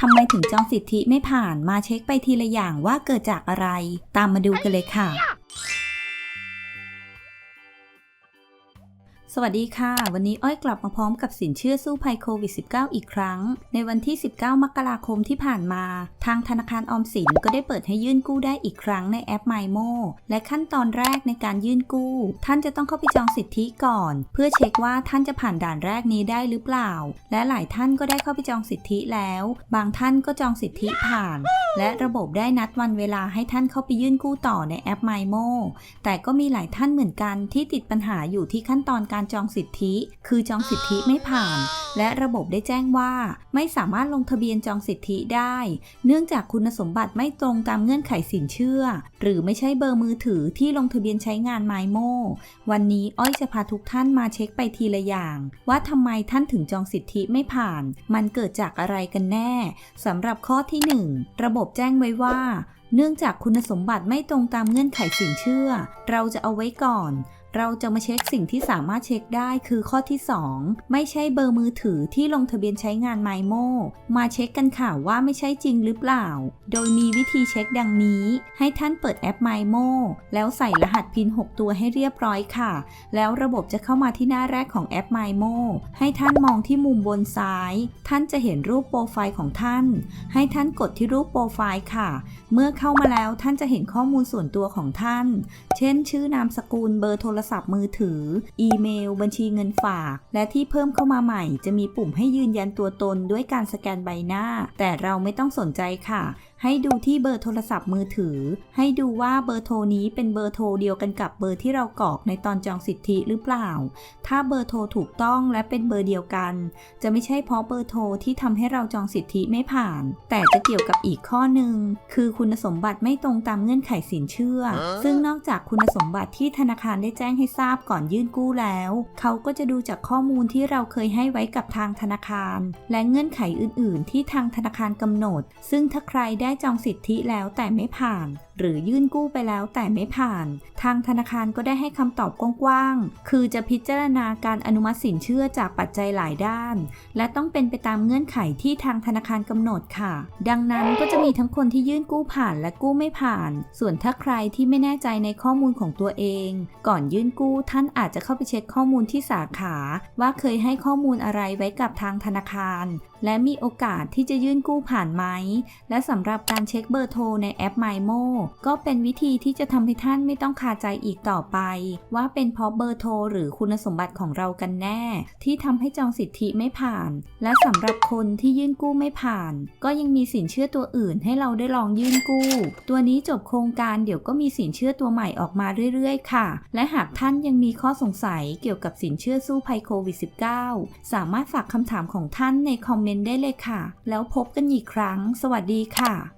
ทำไมถึงจองสิทธิไม่ผ่านมาเช็คไปทีละอย่างว่าเกิดจากอะไร ตามมาดูกันเลยค่ะ สวัสดีค่ะ วันนี้อ้อยกลับมาพร้อมกับสินเชื่อสู้ภัยโควิด -19 อีกครั้ง ในวันที่ 19 มกราคมที่ผ่านมา ทางธนาคารออมสินก็ได้เปิดให้ยื่นกู้ได้อีกครั้งในแอป MyMo และขั้นตอนแรกในการยื่นกู้ ท่านจะต้องเข้าไปจองสิทธิก่อน เพื่อเช็คว่าท่านจะผ่านด่านแรกนี้ได้หรือเปล่า และหลายท่านก็ได้เข้าไปจองสิทธิแล้ว บางท่านก็จองสิทธิผ่าน และระบบได้นัดวันเวลาให้ท่านเข้าไปยื่นกู้ต่อในแอป MyMo แต่ก็มีหลายท่านเหมือนกันที่ติดปัญหาอยู่ที่ขั้นตอนการจองสิทธิ คือจองสิทธิไม่ผ่าน และระบบได้แจ้งว่า ไม่สามารถลงทะเบียนจองสิทธิได้ เนื่องจากคุณสมบัติไม่ตรงตามเงื่อนไขสินเชื่อ หรือไม่ใช่เบอร์มือถือที่ลงทะเบียนใช้งาน MyMo วันนี้อ้อยจะพาทุกท่านมาเช็คไปทีละอย่าง ว่าทำไมท่านถึงจองสิทธิไม่ผ่าน มันเกิดจากอะไรกันแน่สำหรับข้อที่ 1 ระบบแจ้งไว้ว่าเนื่องจากคุณสมบัติไม่ตรงตามเงื่อนไขสินเชื่อ เราจะเอาไว้ก่อน เราจะมาเช็คสิ่งที่สามารถเช็คได้คือข้อที่ 2 ไม่ใช่เบอร์มือถือที่ลงทะเบียนใช้งาน MyMo มาเช็คกันค่ะว่าไม่ใช่จริงหรือเปล่า โดยมีวิธีเช็คดังนี้ ให้ท่านเปิดแอป MyMo แล้วใส่รหัสพิน 6 ตัวให้เรียบร้อยค่ะ แล้วระบบจะเข้ามาที่หน้าแรกของแอป MyMo ให้ท่านมองที่มุมบนซ้าย ท่านจะเห็นรูปโปรไฟล์ของท่าน ให้ท่านกดที่รูปโปรไฟล์ค่ะ เมื่อเข้ามาแล้วท่านจะเห็นข้อมูลส่วนตัวของท่าน เช่น ชื่อนามสกุลเบอร์โทรรศัพท์มือถือ อีเมล บัญชีเงินฝาก และที่เพิ่มเข้ามาใหม่ จะมีปุ่มให้ยืนยันตัวตนด้วยการสแกนใบหน้า แต่เราไม่ต้องสนใจค่ะ ให้ดูที่เบอร์โทรศัพท์มือถือ ให้ดูว่าเบอร์โทรนี้เป็นเบอร์โทรเดียวกันกับเบอร์ที่เรากรอกในตอนจองสิทธิหรือเปล่า ถ้าเบอร์โทรถูกต้องและเป็นเบอร์เดียวกัน จะไม่ใช่เพราะเบอร์โทรที่ทำให้เราจองสิทธิไม่ผ่าน แต่จะเกี่ยวกับอีกข้อหนึ่งคือคุณสมบัติไม่ตรงตามเงื่อนไขสินเชื่อ ซึ่งนอกจากคุณสมบัติที่ธนาคารได้แจ้งให้ทราบก่อนยื่นกู้แล้ว เขาก็จะดูจากข้อมูลที่เราเคยให้ไว้กับทางธนาคาร และเงื่อนไขอื่น ๆ ที่ทางธนาคารกำหนด ซึ่งถ้าใครได้ได้จองสิทธิแล้วแต่ไม่ผ่าน หรือยื่นกู้ไปแล้วแต่ไม่ผ่าน ทางธนาคารก็ได้ให้คำตอบกว้างๆ คือจะพิจารณาการอนุมัติสินเชื่อจากปัจจัยหลายด้าน และต้องเป็นไปตามเงื่อนไขที่ทางธนาคารกำหนดค่ะ ดังนั้นก็จะมีทั้งคนที่ยื่นกู้ผ่านและกู้ไม่ผ่าน ส่วนถ้าใครที่ไม่แน่ใจในข้อมูลของตัวเอง ก่อนยื่นกู้ท่านอาจจะเข้าไปเช็คข้อมูลที่สาขา ว่าเคยให้ข้อมูลอะไรไว้กับทางธนาคาร และมีโอกาสที่จะยื่นกู้ผ่านไหม และสำหรับการเช็คเบอร์โทรในแอป MyMo ก็เป็นวิธีที่จะทำให้ท่านไม่ต้องคาใจอีกต่อไป ว่าเป็นเพราะเบอร์โทรหรือคุณสมบัติของเรากันแน่ ที่ทำให้จองสิทธิไม่ผ่าน และสำหรับคนที่ยื่นกู้ไม่ผ่าน ก็ยังมีสินเชื่อตัวอื่นให้เราได้ลองยื่นกู้ ตัวนี้จบโครงการเดี๋ยวก็มีสินเชื่อตัวใหม่ออกมาเรื่อยๆ ค่ะ และหากท่านยังมีข้อสงสัยเกี่ยวกับสินเชื่อสู้ภัยโควิด -19 สามารถฝากคำถามของท่านในคอมเมนต์ได้เลยค่ะ แล้วพบกันอีกครั้ง สวัสดีค่ะ